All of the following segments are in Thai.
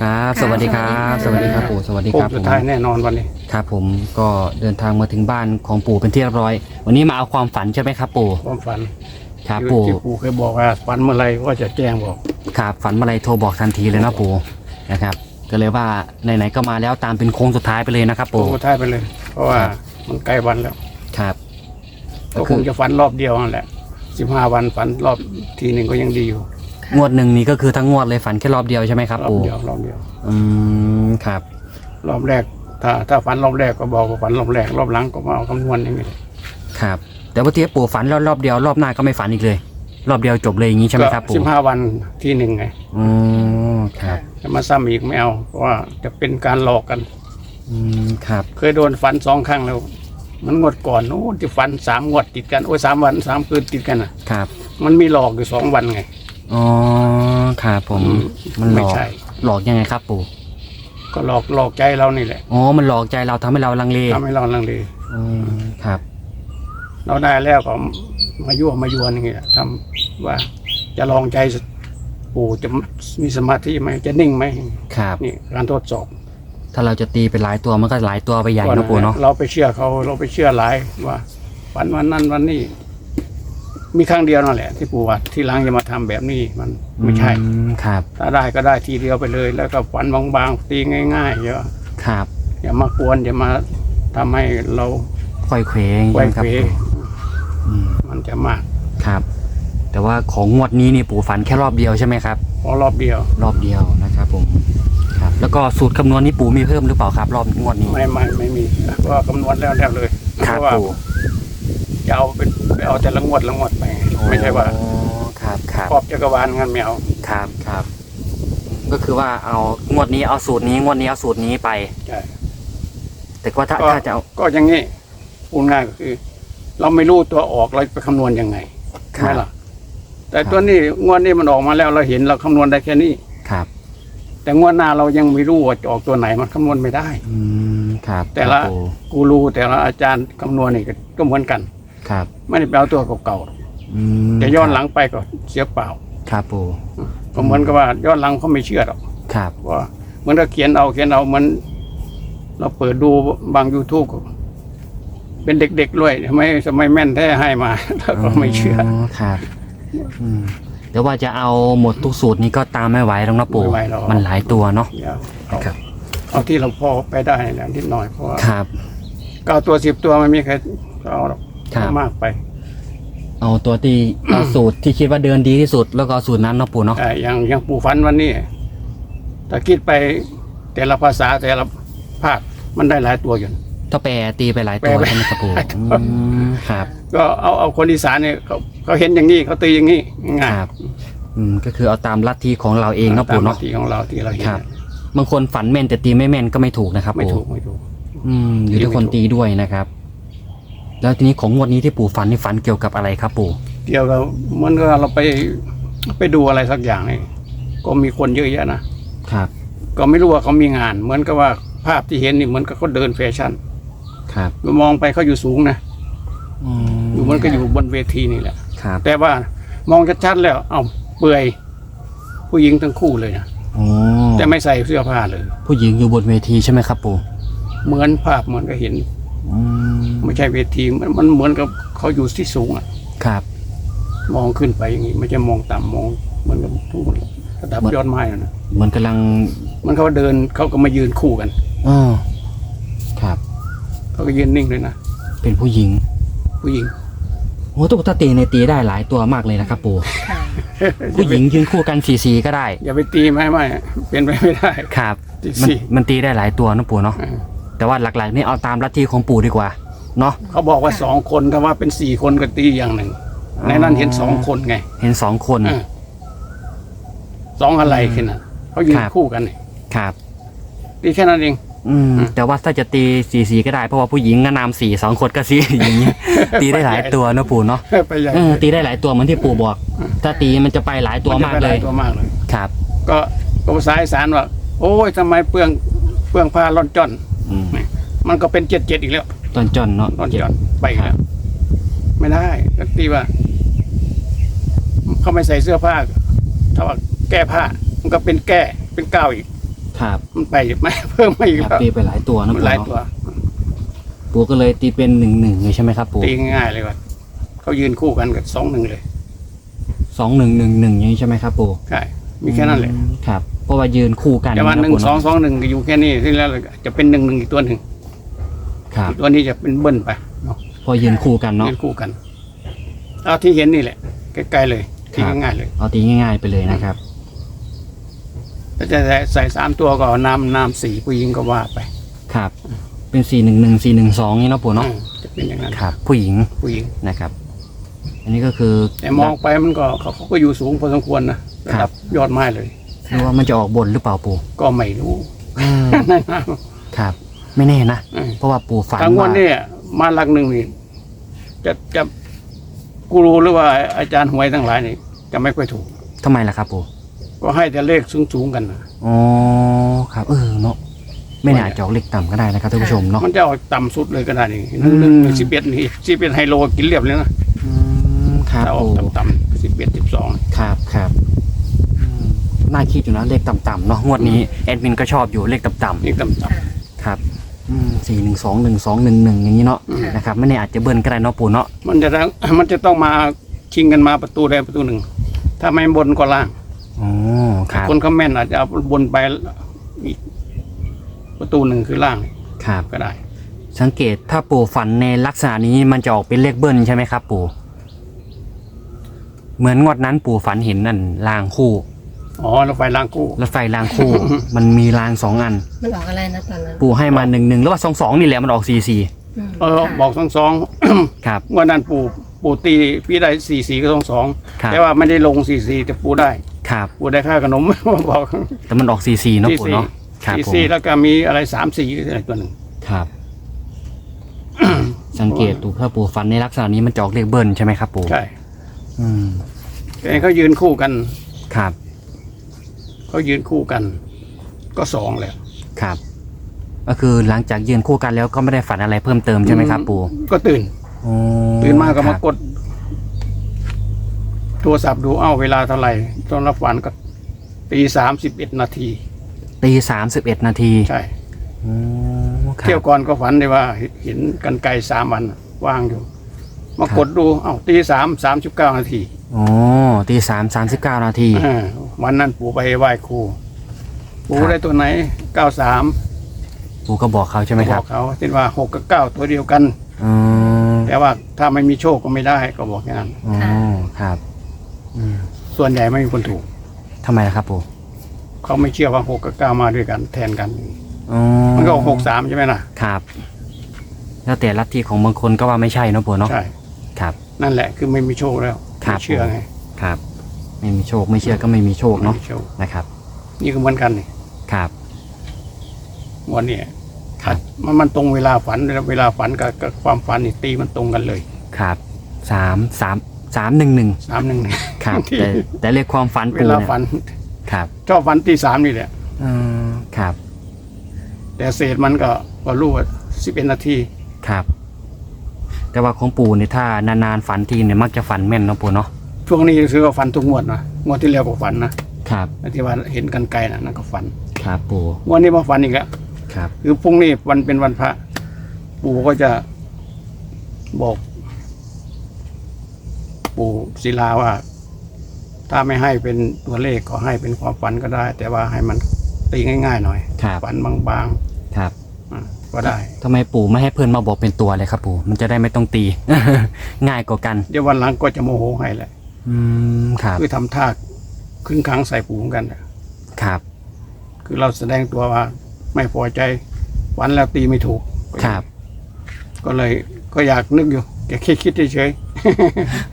ครับ สวัสดีครับสสวัวัสสดีดีคครัรับบปู่สวัสดีโค้คงรับผสุดมท้ายแน่นอนวันนี้ ครับผมก็เดินทางมาถึงบ้านของปู่เป็นที่เรียบร้อย วันนี้มาเอาความฝันใช่ไหมครับปู่ความฝันครับที่ปู่ที่ปู่เคยบอกว่าฝันเมื่อไหรก็จะแจ้งบอกครับฝันเมื่อไรโทรบอกทันทีเลยนะปู่นะครับก็เลยว่าไหนๆก็มาแล้วตามเป็นโค้งสุดท้ายไปเลยนะครับโค้ปู่งสุดท้ายไปเลย เพราะว่าครับ มันใกล้วันแล้วครับ ก็ก็คคืงอจะฝันรอบเดียวนั่นแหละสิบห้าวันฝันรอบทีหนึ่งก็ยังดีอยู่ งวดหนึ่งนี้ก็คือทั้งงวดเลยฝันแค่รอบเดียวใช่ไหมครับรอบปู่เดียวรอบเดียว อืมครับรอบแรก ถ้าถ้าฝันรอบแรกก็บอกว่าฝันรอบแรกรอบหลังก็มาเอาคำนวณอย่างนี้เลยครับ แต่ว่าที่ปู่ฝันรอบรอบเดียวรอบหน้าก็ไม่ฝันอีกเลย รอบเดียวจบเลยอย่างนี้ใช่ไหมครับสิปู่บห้าวันทีหนึ่งไงอืมครับจะมาซ้ำอีกไม่เอาเพราะว่าจะเป็นการหลอกกัน อืมครับเคยโดนฝันสองครั้งแล้ว มันงวดก่อนโอ้ที่ฝันสามงวดติดกันโอ้ยสามวันสามคืนติดกันอะ ครับมันมีหลอกอยู่สองวันไง อ๋อครับผมอืมมันหลไม่อก ใช่ หลอกยังไงครับปู่ ก็หลอกหลอกใจเรานี่แหละอ๋อ มันหลอกใจเราทำให้เราลังเลทำให้เราลังเลอืมครับ เราได้แล้วก็มายั่วมายวนอย่างเงี้ยทำว่าจะลองใจปู่จะมีสมาธิไหมจะนิ่งไหมครับ นี่การทดสอบถ้าเราจะตีเป็นหลายตัวมันก็หลายตัวไปใหญ่ก่อเนอะปู่เนาะ เราไปเชื่อเขาเราไปเชื่อหลายว่าฝันวันนั้นวันนี้ มีครั้งเดียวนั่นแหละ ที่ปู่ว่าที่หลังจะมาทำแบบนี้มันไม่ใช่ อืมครับถ้าได้ก็ได้ทีเดียวไปเลย แล้วก็ฝันบางๆตีง่ายๆเยอะครับอย่ามากวนอย่ามาทำให้เราค่อยเขวอย่างไวนี้ครับเควปู่อืมมันจะมากครับ แต่ว่าของงวดนี้นี่ปู่ฝันแค่รอบเดียวใช่ไหมครับเพราะรอบเดียว รอบเดียวนะครับผมครับ แล้วก็สูตรคำนวณนี้ปู่มีเพิ่มหรือเปล่าครับ รอบงวดนี้ ไม่ไม่ไม่มีเพราะว่าคำนวณแล้วแล้วเลยครัเพบราะว่าปู่จะเอาเป็น ไปเอาแต่ละงวดละงวดไป ไม่ใช่ว่าอ๋อครับครับครอบจักรวาลงั้นไม่เอาครับครับ ก็คือว่าเอางวดนี้เอาสูตรนี้งวดนี้เอาสูตรนี้ไป ใช่แต่ว่าถ้าก็ถ้าจะเอาก็อย่างนี้พูดง่ายก็คือ เราไม่รู้ตัวออกเราไปคำนวณยังไงคใช่ไหมรับล่ะ แต่ตัวนี้งวดนี้มันออกมาแล้วเราเห็นเราคำนวณได้แค่นี้ ครับ แต่งวดหน้าเรายังไม่รู้ว่าจะออกตัวไหนมันคำนวณไม่ได้ อืมครับแต่ละ ครับปู่กูรูแต่ละอาจารย์คำนวณนี่ก็ก็เหมือนกัน ครับ ไม่ได้ไปเอาตัวเก่าอืมๆจะย้อนหลังไปก็เสียเปล่าครับปู่ก็เหมือนกับว่าย้อนหลังเขาไม่เชื่อหรอกครับว่าเหมือนเราเขียนเอาเขียนเอาเหมัน เราเปิดดูบาง YouTube ก็เป็นเด็กๆด้วยทำไมสมัยแม่นแท้ให้มา แล้วก็ไม่เชื่อครับอืมแต่ว่าจะเอาหมดทุกสูตรนี้ก็ตามไม่ไหวแล้วนะปู่ไม่ไหวหรอกมันหลายตัวเนาะเดี๋ยวเอาครับเอาที่เราพอไปได้แหละนิดหน่อยเพราะว่า ครับ เก้าตัวสิบตัวไม่มีใครเอาหรอก ครับ มากไปเอาตัวที่ เอาสูตรที่คิดว่าเดินดีที่สุด แล้วก็เอาสูตรนั้นเนาะปู่เนาะแต่อย่างอย่างปู่ฟันวันนี้ ถ้าคิดไปแต่ละภาษาแต่ละภาคมันได้หลายตัวอยู่ ถ้าแปรตีไปหลายตัวแปรไปใช่ไหมครับปู่หลายตัว อืมครับ ก็เอาเอาคนอีสานเนี่ยเขาเขาเห็นอย่างนี้เขาตีอย่างนี้ง่ายครับ อืมก็คือเอาตามลัทธิของเราเองเนาะปู่เนาะตมหที่ของเราที่เราเห็นครับ บางคนฝันแม่นแต่ตีไม่แม่นก็ไม่ถูกนะครับไม่ปู่ถูกไม่ถูก อืมอยู่ที่คนตีด้วยนะครับ แล้วทีนี้ของงวดนี้ที่ปู่ฝันนี่ฝันเกี่ยวกับอะไรครับปู่ เกี่ยวกับเหมันก็เราไปไปดูอะไรสักอย่างนี่ก็มีคนเยอะแยะนะครับ ก็ไม่รู้ว่าเขามีงาน เหมือนกับว่าภาพที่เห็นนี่เหมือนกับเขาเดินแฟชั่นครับมองไปเขาอยู่สูงนะอือยู่เหมันก็อยู่บนเวทีนี่แหละ ครับแต่ว่ามองชัดๆแล้ว เอ้าเปื่อย ผู้หญิงทั้งคู่เลยนะโอ้แต่ไม่ใส่เสื้อผ้าเลย ผู้หญิงอยู่บนเวทีใช่ไหมครับปู่เหมือนภาพเหมือนก็เห็น อืม ไม่ใช่เวทีมันมันเหมือนกับเขาอยู่ที่สูงอะครับ มองขึ้นไปอย่างนี้ไม่ใช่มองต่ำมองเหมือนกับทุกคนระดับเหมือนยอดไม้นะเหมือนกำลัง มันเขาเดินเขาก็มายืนคู่กันอ๋อครับ เขาก็ยืนนิ่งเลยนะเป็นผู้หญิง ผู้หญิงโอ้ตุ๊กตาตีในตีได้หลายตัวมากเลยนะครับปู่ค่ะผู้หญิงยืนคู่กันสีสีก็ได้ อย่าไปตีไม่ไม่เป็นไปไม่ได้ครับตีมันสี่มันตีได้หลายตัวนะปู่เนาะเออแต่ว่าหลักๆนี่เอาตามลัทธิของปู่ดีกว่า เนาะเขาบอกว่าสองคนถ้าว่าเป็นสี่คนก็ตีอย่างหนึ่ง ในนั้นเห็นสองคนไงเห็นสองคนเออสองอะไรแค่นั้นเขายืนครับคู่กันนี่ครับ ตีแค่นั้นเอง อืม แต่ว่าถ้าจะตีสีสีก็ได้เพราะว่าผู้หญิงก็นามสีสองคนก็สีอย่างเงี้ยตีได้หลายตัวนะปู่เนาะไปใหญ่เออตีได้หลายตัวเหมือนที่ปู่บอก ถ้าตีมันจะไปหลายตัวมากนจะไปหเลลายตัวมากเลย ครับ ก็ก็ภาษาอีสานว่าโอ้ยทำไมเปลืองเปลืองผ้าร่อนจ้อนอืมมันก็เป็นเจ็ดเจ็ดอีกแล้วต อนจอนเนาะร่อนจ้อนไปอีกแล้วไม่ได้ก็ตีว่า เขาไม่ใส่เสื้อผ้าถ้าว่าแก้ผ้า มันก็เป็นแก้เป็นก้าวอีก ครับ มันไปไม่เพิ่มมาอีกครับแล้วตีไปหลายตัวนะมันปู่หลายเนาะตัว ปู่ก็เลยตีเป็นหนึ่งหนึ่งเลยใช่ไหมครับปู่ตีง่ายๆเลยว่าเขายืนคู่กันกับสองหนึ่งเลยสองหนึ่งหนึ่งหนึ่งอย่างนี้ใช่ไหมครับปู่ใช่มีแค่นั้นแหละอืมครับ เพราะว่ายืนคู่กันแต่ว่าะหนึ่งปู่สองเนาะสองหนึ่งก็อยู่แค่นี้ที่แล้วจะเป็นหนึ่งหนึ่งอีกตัวหนึ่ง ครับอีกตัวนี้จะเป็นเบิ้ลไปเนาะพอยืนคู่กันเนาะยืนคู่กันเอาที่เห็นนี่แหละใกล้ๆเลยที่ครับง่ายๆเลย เอาตีง่ายๆไปเลยนะครับถ้าจะใส่สามตัวก็เอาน้ำน้ำสีผู้หญิงก็ว่าไป ครับ เป็นสี่หนึ่งหนึ่งสี่หนึ่งสองนี่เนาะปู่เนาะอืมจะเป็นอย่างนั้นครับ ผู้หญิงผู้หญิงนะครับ อันนี้ก็คือแต่มองไปมันก็เขาเขาก็อยู่สูงพอสมควรนะระดับยอดไม้เลยหรือว่ามันจะออกบนหรือเปล่าปู่ก็ไม่รู้ครับ ไม่แน่นะ อืม เพราะว่าปู่ฝันทางวัว่านนี้มาหลักหนึ่งนี่จะจะกูรู้หรือว่าอาจารย์หวยทั้งหลายนี่จะไม่ค่อยถูก ทำไมล่ะครับปู่ก็ให้แต่เลขสูงๆกันนะอ๋อครับ เออเนาะไม่น่าจะออกเลขต่ำก็ได้นะครับท่านผู้ชมเนาะ มันจะเอาต่ำสุดเลยก็ได้นี่หนึ่งหนึ่งอืม สิบเอ็ดนี่สิบเอ็ดไฮโลกินเรียบเลยนะอืมครับถ้าออกปู่ต่ำๆสิบเอ็ดสิบสองครับครับอืมน่าคิดอยู่นะเลขต่ำๆเนาะงวดนี้แอดมินก็ชอบอยู่เลขต่ำนี่ต่ำๆครับ สี่หนึ่งสองหนึ่งสองหนึ่งหนึ่งอย่างนี้เนาะอืมนะครับไม่แน่อาจจะเบิ้ลก็ได้เนาะปู่เนาะๆมันจะต้องมันจะต้องมาชิงกันมาประตูใดประตูหนึ่ง ถ้าไม่บนก็ล่างอ๋อครับคนเขาแม่นอาจจะเอาบนไปอีกประตูหนึ่งคือล่างครับก็ได้ สังเกตถ้าปู่ฝันในลักษณะนี้มันจะออกเป็นเลขเบิ้ลใช่ไหมครับ ปู่ เหมือนงวดนั้นปู่ฝันเห็นนั่นรางคู่ อ๋อแล้วไฟล่างกู้รถไฟรางคู่ มันมีรางสองอัน มันออกอะไรนะตอนนั้นปู่ให้มาหนึ่งหนึ่งแล้วว่าสองสองนี่แหละมันออกสี่สี่มเออ ค่ะบอกทั้งสองครับ วันนั้นปู่ปู่ตีพี่ได้สี่สี่ก็ต้องสองครับ แต่ว่าไม่ได้ลงสี่สี่แต่ปู่ได้ครับ ปู่ได้ค่าขนมบอกแต่มันออกสี่สี่เนาะสี่ปู่สี่เนาะครับสี่ผมสี่แล้วก็มีอะไรสามสี่อะไรตัวหนึ่ง ครับ สังเกตดูถ้าปู่ฝันในลักษณะนี้มันจะออกเลขเบิ้ลใช่ไหมครับปู่ใช่อืมแต่เขายืนคู่กัน ครับ เขายืนคู่กัน ก็สองแล้วครับ ก็คือหลังจากยืนคู่กันแล้วก็ไม่ได้ฝันอะไรเพิ่มเติมใช่ไหมครับ ปู่ก็ตื่นอ๋อตื่นมาก็คมารับกดโทรศัพท์ดูเอ้าเวลาเท่าไหร่ตอนรับฝันก็ตีสามสิบเอ็ดนาทีตีสามสิบเอ็ดนาทีใช่อ๋อครับ เที่ยวก่อนก็ฝันได้ว่าเห็นกันไกลสามวันว่างอยู่ มากดดูเอ้าตีสามสามสิบเก้านาที อ๋อตีสามสามสิบเก้านาที อ่าวันนั้นปู่ไปไหว้ครูปู่ครับ ได้ตัวไหนเก้าสามปู่ก็บอกเขาใช่ไหมคบรัอบกเขาเช่นว่าหกกับเก้าตัวเดียวกันอ๋อแต่ว่าถ้าไม่มีโชคก็ไม่ได้ก็บอกอย่างนั้นอ๋อครับอืมส่วนใหญ่ไม่มีคนถูก ทำไมล่ะครับปู่เขาไม่เชื่อว่าหกกับเก้ามาด้วยกันแทนกัน อ๋อมันก็หกสามใช่ไหมล่ะครับ แล้วแต่ลัทธิของบางคนก็ว่าไม่ใช่เนาะปู่เนาะใช่ ครับ นั่นแหละคือไม่มีโชคแล้วครับ ไม่เชื่อไงครับ ไม่มีโชคไม่เชื่อก็ไม่มีโชคไม่เนาะมีโชคนะครับ นี่ก็เหมือนกันนี่ครับวันนี้ครับมันมันตรงเวลาฝันแล้วเวลาฝันกับกับความฝันนี่ตีมันตรงกันเลย ครับสามสามสามหนึ่งหนึ่งสามหนึ่งครับที่แต่แต่เลขความฝันเวปู่ลาเนี่ยฝันครับชอบฝันตีสามนี่แหละอืมครับ แต่เศษมันก็ก็รู้ว่าสิบเอ็ดนาทีครับ แต่ว่าของปู่เนี่ยถ้านานๆฝันทีเนี่ยมักจะฝันแม่นเนาะปู่เนาะช่วงนี้คือว่าฝันทุกงวดนะงวดที่แล้วก็ฝันนะครับที่ว่าเห็นกันไกลนะนั่นก็ฝันครับปู่งวันนี้มาฝันอีกแล้วครับคือพรุ่งนี้วันเป็นวันพระ ปู่ก็จะบอก ปู่ศิลาว่า ถ้าไม่ให้เป็นตัวเลขก็ให้เป็นความฝันก็ได้ แต่ว่าให้มันตีง่าย ๆ หน่อยครับฝันบางครับๆอะ ก็ได้ ทำไมปู่ไม่ให้เพื่อนมาบอกเป็นตัวเลยครับปู่มันจะได้ไม่ต้องตี ง่ายกว่ากัน เดี๋ยววันหลังก็จะโมโหให้แหละอืมครับ คือทำท่าครึ่งครั้งใส่ปู่เหมือนกันน่ะครับ คือเราแสดงตัวว่าไม่พอใจฝันแล้วตีไม่ถูก ครับ ก็เลยก็อยากนึกอยู่แกคิดคิดๆเฉย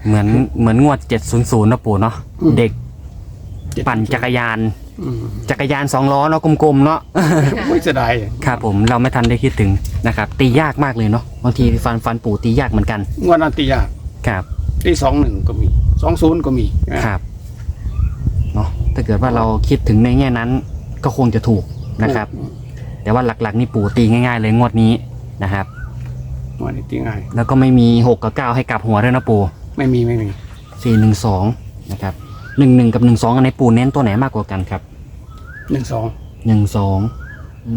เหมือนเหมือนงวดเจ็ดศูนย์ศูนย์นะปู่เนาะอืม เด็ก ๆ ปั่นจักรยานอืม จักรยานสองล้อเนาะกลมๆเนาะ ไม่เสียดายครับผมเราไม่ทันได้คิดถึงนะครับ ตียากมากเลยเนาะบางทีฟันฟันปู่ตียากเหมือนกันงวดนั้นตียากครับตีสองหนึ่งก็มีสองศูนย์ก็มีใช่ไหมครับเนาะถ้าเกิดว่าเราคิดถึงในแง่นั้นก็คงจะถูกนะครับ แต่ว่าหลักๆนี่ปู่ตีง่าย ๆ เลยงวดนี้นะครับงวดนี้ตีง่าย แล้วก็ไม่มีหกกับเก้าให้กลับหัวด้วยนะปู่ไม่มีไม่มีสี่หนึ่งสองนะครับ หนึ่งหนึ่งกับหนึ่งสองอันไหนปู่เน้นตัวไหนมากกว่ากันครับหนึ่งสองหนึ่งสองอื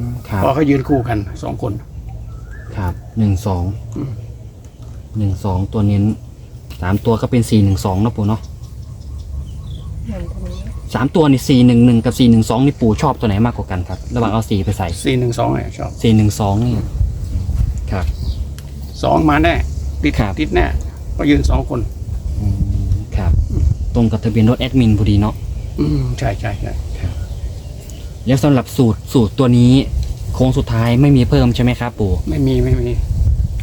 มครับเพราะเขายืนคู่กันสองคน ครับหนึ่งสองอืม หนึ่งสองตัวนี้สามตัวก็เป็นสี่หนึ่งสองนะปู่เนาะเหมือนตรงนี้สามตัวนี่สี่หนึ่งหนึ่งกับสี่หนึ่งสองนี่ปู่ชอบตัวไหนมากกว่ากันครับ ระหว่างเอาสี่ไปใส่สี่หนึ่งสองเนี่ยชอบสี่หนึ่งสองนี่ครับ สองมาแน่ติดครับ ติดแน่ก็ยืนสองคนอืมครับ ตรงกับทะเบียนรถแอดมินพอดีเนาะอืมใช่ใช่ใช่แล้วสำหรับสูตรสูตรตัวนี้โค้งสุดท้ายไม่มีเพิ่มใช่ไหมครับปู่ไม่มีไม่มี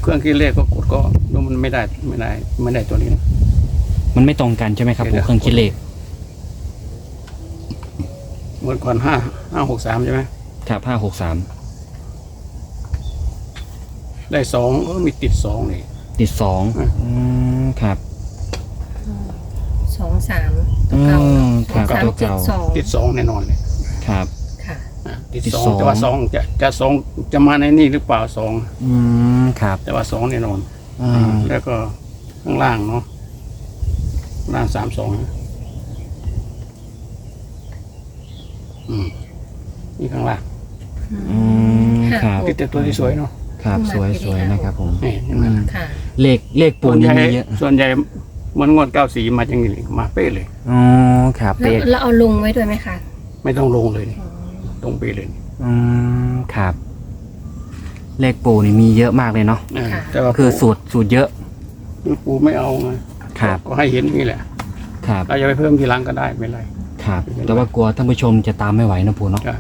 เครื่องคิดเลขก็กดก็ดูมันไม่ได้ไม่ได้ไม่ได้ตัวนี้นะมันไม่ตรงกันใช่ไหมครับปู่เดี๋ยวเครื่องคิดเลขเมื่อก่อนห้าห้าหกสามใช่ไหมครับห้าหกสามได้สองก็มีติดสองนี่ติดสองอืมอืมครับ สองสามอืเก่ามครับสามตัวเจ็ดเก่า สองติดสองแน่นอนเลยครับ ค่ะ อะติดติดสองสอง แต่ว่าสองจะจะสองจะมาในนี่หรือเปล่าสองอืมครับแต่ว่าสองแน่นอน อ่าแล้วก็ข้างล่างเนาะข้างล่างสามสองนะอืมนี่ข้างล่างอืมครับติดแต่ตัวที่สวยเนาะครับสวยสวยนะครับผม นี่เห็นไหมอืมค่ะ เลขเลขปูส่วนนี่ใหญ่มีเยอะส่วนใหญ่ เหมันงวดเก้าสีมาอย่างนี้เลยมาเป๊ะเลย อ๋อครับแล้วเลขแล้วเอาลงไว้ด้วยไหมคะไม่ต้องลงเลยนี่อ๋อตรงเป๊ะเลยอืมครับ เลขปูนี่มีเยอะมากเลยเนาะอ่าแต่ว่าคือสูตรสูตรเยอะคือปูไม่เอาไงครับก็ให้เห็นนี่แหละครับเราจะไปเพิ่มทีหลังก็ได้ไม่เป็นไร ครับ แต่ว่ากลัวท่านผู้ชมจะตามไม่ไหวนะปูเนาะใช่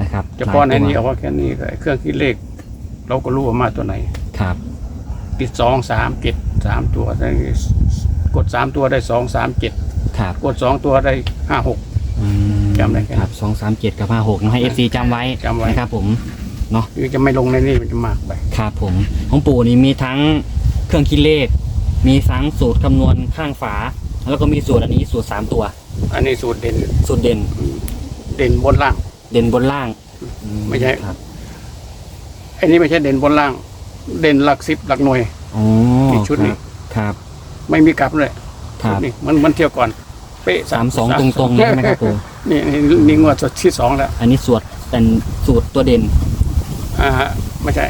นะครับเฉพาะในนี้หลยเอาตัวว่าแค่นี้ก็ไอ้เครื่องคิดเลข เราก็รู้ว่ามาตัวไหน ครับ ติดสองสามเจ็ดสามตัวได้ กดสามตัวได้สองสามเจ็ดครับกดสองตัวได้ห้าหก อืมจำได้แค่นั้นครับสองสามเจ็ดกับห้าหกเนาะให้เอฟซีจำไว้จำไว้ นะครับผม คือจะไม่ลงในนี่มันจะมากไปครับผมของปู่นี่มีทั้งเครื่องคิดเลข มีทั้งสูตรคำนวณข้างฝา แล้วก็มีสูตรอันนี้สูตรสามตัว อันนี้สูตรเด่นสูตรเด่น เด่นบนล่าง เด่นบนล่างอืไม่ใช่ ครับอันนี้ไม่ใช่เด่นบนล่าง เด่นหลักสิบหลักหน่วย อ๋อนี่ชุดนี้ ครับ ไม่มีกลับเลยครับ นี่มันมันเที่ยวก่อนเป๊ะสามสองตรงๆเลยใช่ไหมครับปู่นี่นี่นี่งวดที่สองแล้วอันนี้สูตรเป็นสูตรตัวเด่นอ่าไม่ใช่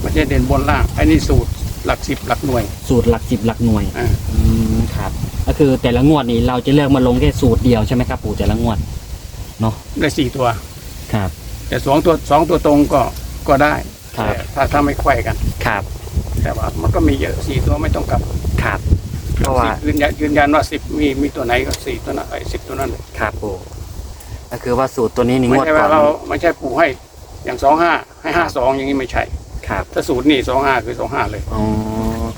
ไม่ใช่เด่นบนล่างอันนี้สูตรหลักสิบหลักหน่วยสูตรหลักสิบหลักหน่วยอ่าอืมครับ ก็คือแต่ละงวดนี้เราจะเลือกมาลงแค่สูตรเดียวใช่ไหมครับปู่แต่ละงวดได้สี่ตัว ครับ แต่สองตัวสองตัวตรงก็ก็ได้ครับ แต่ถ้าถ้าไม่ไขว้กัน ครับแต่ว่ามันก็มีเยอะสี่ตัวไม่ต้องกลับ ครับ เพราะว่าสิบยืนยันยืนยันว่าสิบมีมีตัวไหนก็สี่ตัวนั้นไอ้สิบตัวนั้นครับปู่ก็คือว่าสูตรตัวนี้นี่งไม่วดใช่ก่อว่านเราไม่ใช่ปู่ให้อย่างสองห้าให้ห้าสองอย่างนี้ไม่ใช่ครับ ถ้าสูตรนี่สองห้าคือสองห้าเลย อ๋อ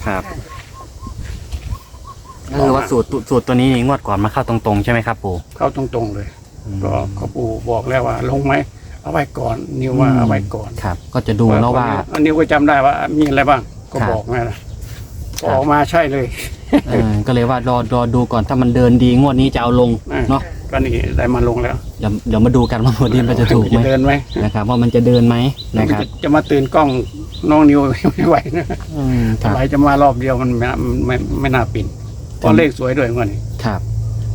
ครับค่ะก็คือว่าสูตรสูตรตัวนี้นี่งวดก่อนมาเข้าตรงๆใช่ไหมครับปู่เข้าตรงๆเลยอืมก็เขาปู่บอกแล้วว่าลงไหมเอาไว้ก่อนนิวว่าเอาไว้ก่อนครับ ก็จะดูแล้วว่า อันนี้ก็จำได้ว่ามีอะไรบ้างก็ครับ บอกไงนะ ครับ ออกมาใช่เลยเออก็เลยว่ารอรอดูก่อนถ้ามันเดินดีงวดนี้จะเอาลงอ่าเนาะก็นี่ได้มาลงแล้วเดี๋ยวเดี๋ยวมาดูกันว่างวดนี้มันจะถูกไหมจะเดินไหมนะครับว่ามันจะเดินไหมนะครับจะจะมาตื่นกล้องน้องนิวไม่ไหวนะอืมคอะรับไรจะมารอบเดียวมันไม่ไม่ไม่น่าปิ่นเพราะเลขสวยด้วยเมื่อนี้ครับ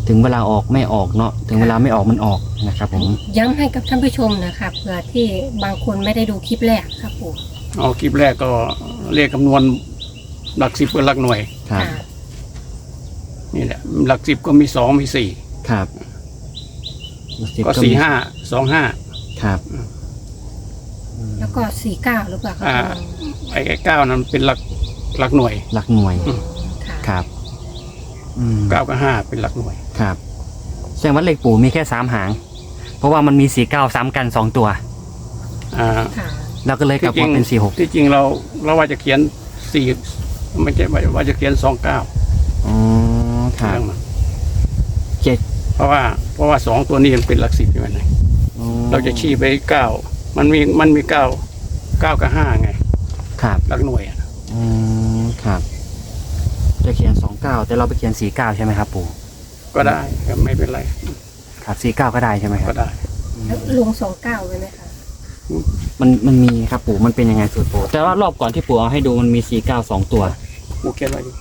ถึงเวลาออกไม่ออกเนาะถึงเวลาไม่ออกมันออกนะครับผมย้ำให้กับท่านผู้ชมนะคะเผื่อที่บางคนไม่ได้ดูคลิปแรกครับปู่ เอาคลิปแรกก็เลขคำนวณ หลักสิบกับหลักหน่วย ครับค่ะนี่แหละ หลักสิบก็มีสองมีสี่ครับสิบก็สี่ห้าสองห้าครับแล้วก็สี่เก้าหรือเปล่าคะอ่าไอ้เก้านั้นเป็นหลักหลักหน่วยหลักหน่วยอืมค่ะครับ อืมเก้ากับห้าเป็นหลักหน่วย ครับ แสดงว่าเลขปู่มีแค่สามหาง เพราะว่ามันมีสี่เก้าซ้ำกันสองตัว อ่า ค่ะแล้วก็เลยกลับว่าเป็นสี่หกที่จริงเราเราว่าจะเขียนสี่ ไม่ใช่ว่าว่าจะเขียนสองเก้าอ๋อครับเรื่องมันเจ็ดเพราะว่าเพราะว่าสองตัวนี้มันเป็นหลักสิบใช่ไหมนะอ๋อเราจะชี้ไปเก้ามันมีมันมีเก้าเก้ากับห้าไงครับหลักหน่วยอะอืมครับ จะเขียนสองเก้าแต่เราไปเขียนสี่เก้าใช่ไหมครับปู่ก็ได้ก็ไม่เป็นไรครับสี่เก้าก็ได้ใช่ไหมครัก็บได้ แล้วลงสองเก้าไว้ไหมคะ มันมันมีครับปู่มันเป็นยังไงสูตรปู่แต่ว่ารอบก่อนที่ปู่เอาให้ดูมันมีสี่เก้าสองตัว กูเขียนไว้ดิ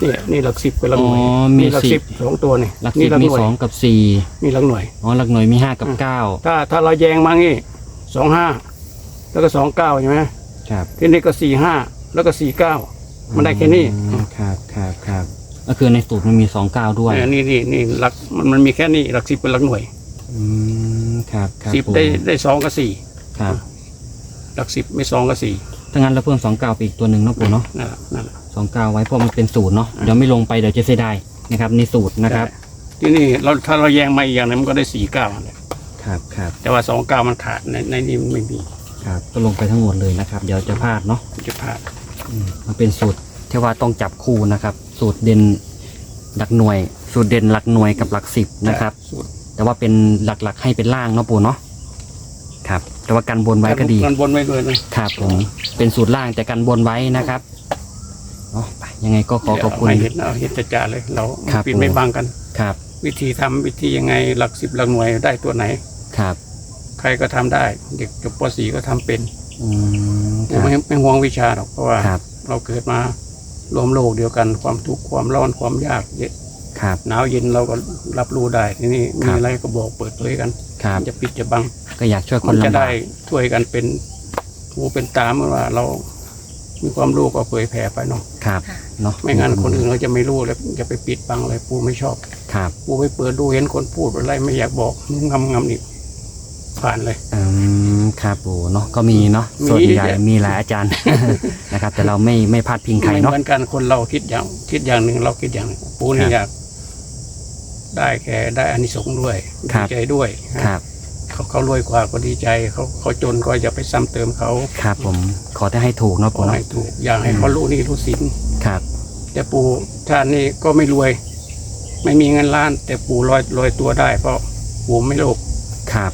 เนี่ยนี่หลักสิบเป็นหลักหน่วยอ๋อมีนี่หลักสิสิบบ สองตัวนี่หลักนี่สิบหลักมีหน่วยสองกับสี่นี่หลักหน่วย อ๋อหลักหน่วยมีห้ากับอืมเก้าถ้าถ้าเราแยงมางี้สองห้าแล้วก็สองเก้าใช่ไหมครับทีนี้ก็สี่ห้าแล้วก็สี่เก้ามันได้แค่นี้อืมครับครับครับก็คือในสูตรมันมีสองเก้าด้วยเออนี่นี่นี่หลักมันมันมีแค่นี้หลักสิบเป็นหลักหน่วยอืมครับครับสิบปู่ได้ได้สองกับสี่ครับ หลักสิบไม่สองกับสี่ ถ้างั้นเราเพิ่มสองเก้าไปอีกตัวหนึ่งเนาะปู่เนาะนั่นแหละนั่นแหละ สองเก้าไว้เพราะมันเป็นสูตรเนาะเดี๋ยวไม่ลงไปเดี๋ยวจะเสียดายนะครับนี่สูตรนะครับใช่ที่นี่เราถ้าเราแยงมาอีกอย่างหนึงมันก็ได้สี่เก้าเลยครับครับแต่ว่าสองเก้ามันขาดในในนี้มันไม่มีครับก็ลงไปทั้งหมดเลยนะครับ เดี๋ยวจะพลาดเนาะมันจะพลาดอืมมันเป็นสูตรที่ว่าต้องจับคู่นะครับ สูตรเด่นหลักหน่วย สูตรเด่นหลักหน่วยกับหลักสิบนะครับ สูตรแต่ว่าเป็นหลักๆให้เป็นล่างเนาะปู่เนาะครับ แต่ว่ากันบนไว้ก็ดีกันบนไว้ด้วยนะครับผมเป็นสูตรล่างแต่กันบนไว้นะครับเนาะไปยังไงก็ขอขอบคุณ ไม่เห็นเอาเห็นจะจ่าเลย เราครับปิดไม่ผม บังกัน ครับวิธีทำวิธียังไงหลักสิบหลักหน่วยได้ตัวไหน ครับใครก็ทำได้ เด็กจบป .4 ก็ทำเป็นอืมคผมรับ ไม่ไม่ห่วงวิชาหรอกเพราะว่า ครับ เราเกิดมารวมโลกเดียวกันความทุกข์ความร้อนความยากเย็น ครับ หนาวเย็นเราก็รับรู้ได้ทีนี้ครัมีบ อะไรก็บอกเปิดเผยกันครับ จะปิดจะบังก็อยากช่วยคมันนจะลำบาได้กช่วยกันเป็นหูเป็นตาเมื่อว่าเรา มีความรู้ก็เผยแผ่ไปเนาะครับเนาะไม่งั้นคนอื่นเขาจะไม่รู้แล้วจะไปปิดบังอะไรปูไม่ชอบ ครับปูไปเปิดดูเห็นคนพูดอะไรไม่อยากบอกงำงำนี่ผ่านเลย อืมครับปู่เนาะก็มีเนาะมีส่วนใหญ่เยอะ มีหลายอาจารย์ นะครับ แต่เราไม่ไม่พลาดพิงใครไม่เนาะเหมือนกันคนเราคิดอย่างคิดอย่างหนึ่งเราคิดอย่างหนึ่งปูนี่ครับ อยาก ได้แค่ได้อานิสงส์ด้วยครัดีบ ใจด้วยครับ เขาเขารวยกว่าก็ดีใจเขาเขาจนก็อย่าไปซ้ำเติมเขาครับผม ขอแต่ให้ถูกเนาะขอปู่เนาะ ให้ถูกอย่างให้เขารู้นี่รู้สินครับ แต่ปู่ชาตินี้ก็ไม่รวย ไม่มีเงินล้าน แต่ปู่ลอยลอยตัวได้ เพราะปู่ไม่โลภครับ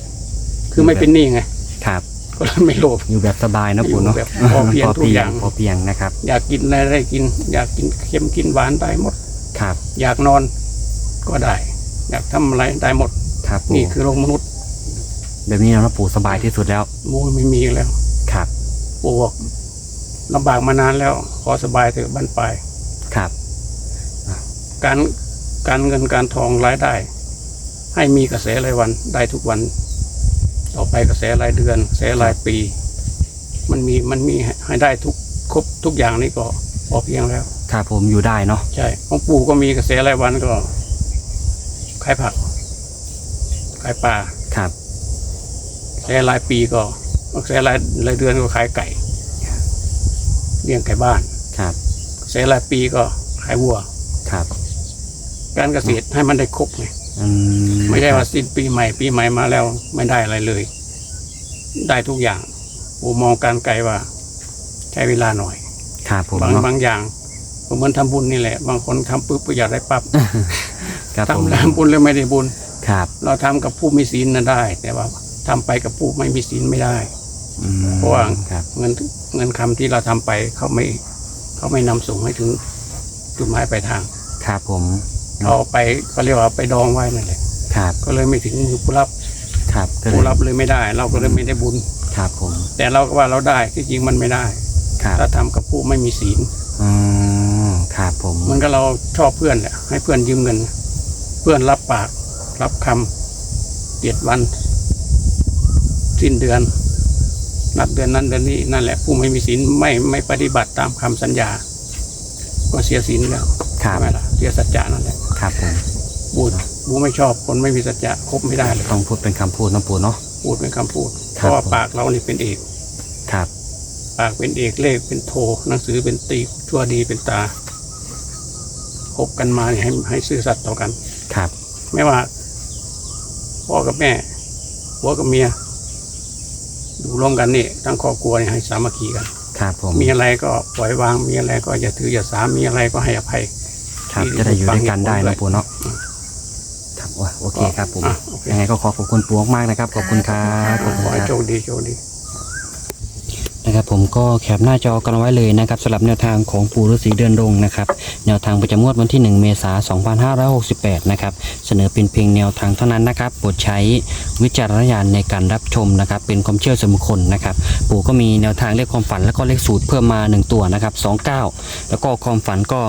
คือไม่เป็นหนี้ไงครับ ก็เลยไม่โลภ อยู่แบบสบายเนาะปู่เนาะอยู่แบบพอเพียงทุกอย่าง พอเพียงนะครับ อยากกินอะไรได้กิน อยากกินเค็มกินหวานได้หมด ครับ อยากนอน ก็ได้ อยากทำอะไรได้หมด ครับนี่ปู่คือโลกมนุษย์แบบนี้เราปู่สบายที่สุดแล้วมูไม่มีอีกแล้วครับปู่บอกลำบากมานานแล้ว ขอสบายเถอะบ้านปลายครับ การการเงินการทองรายได้ ให้มีกระแสรายวันได้ทุกวัน ต่อไปกระแสรายเดือนกระแสรายปี มันมีมันมีให้ได้ทุกครบทุกอย่างนี่ก็พอเพียงแล้ว ครับผมอยู่ได้เนาะ ใช่ของปู่ก็มีกระแสรายวันก็ ขายผัก ขายปลาครับกระแสรายปีก็กระแสรายรายเดือนก็ขายไก่เลี้ยงไก่บ้านครับกระแสรายปีก็ขายวัวครับ การเกษตรให้มันได้ครบไงอืมไม่ใช่คว่ารับสิ้นปีใหม่ ปีใหม่มาแล้วไม่ได้อะไรเลย ได้ทุกอย่างผมมองการไกลว่า ใช้เวลาหน่อยครับผมบางเนาะบางอย่างผมเหมือนทำบุญนี่แหละ บางคนทำปุ๊บก็อยากได้ปั๊บ ครับผมทำแล้วบุญแล้วไม่ได้บุญ ครับเราทำกับผู้มีศีลน่ะได้ แต่ว่าทำไปกับผู้ไม่มีศีลไม่ได้ อืมเพราะว่า ครับ เงินเงินคำที่เราทำไปเขาไม่เขาไม่นำส่งให้ถึงจุดหมายปลายทางครับผมเขาเอาไปเขาเรียกว่าไปดองไว้นั่นแหละครับก็เลยไม่ถึงมือผู้รับครับก็เลผู้ยรับเลยไม่ได้ เราก็เลยไม่ได้บุญ ครับผมแต่เราก็ว่าเราได้ที่จริงมันไม่ได้ ครับถ้าทำกับผู้ไม่มีศีลอืมครับผมเหมันก็เราชอบเพื่อนแหละให้เพื่อนยืมเงินเพื่อนรับปาก รับคำเจ็ดวัน สิ้นเดือน นัดเดือนนั้นเดือนนี้นั่นแหละ ผู้ไม่มีศีลไม่ไม่ปฏิบัติตามคำสัญญา ก็เสียศีลแล้วครับใช่ไหมล่ะเสียสัจจะนั่นแหละครับผมบูดบูไม่ชอบคนไม่มีสัจจะคบไม่ได้เลยต้องพูดเป็นคำพูดเนาะปู่เนาะ พูดเป็นคำพูดคเพรับ ราะว่าผมปากเรานี่เป็นเอก ครับ ปากเป็นเอกเลขเป็นโท หนังสือเป็นตีชั่วดีเป็นตาคบกันมาเนี่ยให้ให้ซื่อสัตย์ต่อกัน ครับ ไม่ว่า พ่อกับแม่ผัวกับเมียอยู่ร่วมกันนี่ทั้งครอบครัวเนี่ยให้สามัคคีกัน ครับผมมีอะไรก็ปล่อยวางมีอะไรก็อย่าถืออย่าสามีอะไรก็ให้อภัย ครับที่จะได้อยู่ด้วยกันได้ฟันะงปู่เนาะอืมครับว่าโอเคครับผมอะโอเคยังไงก็ขอขอบคุณปู่มากๆนะครับ ขอบคุณครับขอบขคุอณให้ครับโชคดีโชคดี นะครับผมก็แคปหน้าจอกันไว้เลยนะครับสำหรับแนวทางของปู่ฤาษีเดือนดงนะครับแนวทางประจำงวดวันที่ 1 เมษายน 2568 นะครับเสนอเป็นเพียงแนวทางเท่านั้นนะครับโปรดใช้วิจารณญาณในการรับชมนะครับเป็นความเชื่อส่วนบุคคลนะครับปู่ก็มีแนวทางเลขความฝันแล้วก็เลขสูตรเพิ่มมา 1 ตัวนะครับ29 แล้วก็ความฝันก็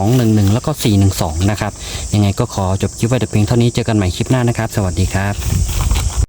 1211 แล้วก็ 412 นะครับยังไงก็ขอจบคลิปไว้แต่เพียงเท่านี้เจอกันใหม่คลิปหน้านะครับ สวัสดีครับ